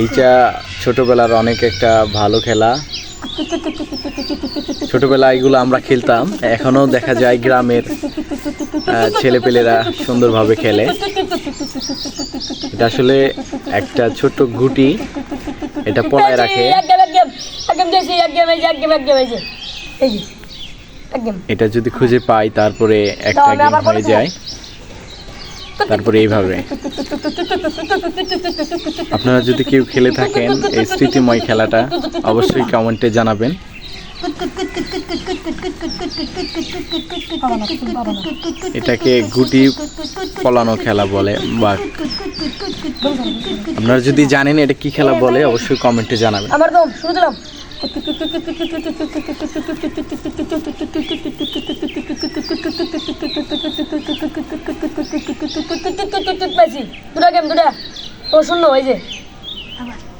এইটা ছোটবেলার অনেক একটা ভালো খেলা। ছোটবেলায় এগুলো আমরা খেলতাম এখনও দেখা যায় গ্রামের ছেলেপেলেরা সুন্দরভাবে খেলে। এটা আসলে একটা ছোট গুটি এটা পলায় রাখে। এটা যদি খুঁজে পাই, তারপরে একটা গেম হয়ে যায়। তারপরে এইভাবে। আপনারা যদি কেউ খেলে থাকেন এই স্মৃতিময় খেলাটা, অবশ্যই কমেন্টে জানাবেন। এটাকে গুটি পলানো খেলা বলে বা আপনারা যদি জানেন এটা কি খেলা বলে, অবশ্যই কমেন্টে জানাবেন। আমার দম শুরু দিলাম। পাইছি দুটা গেম দুটা ও শূন্য ওই যে আবার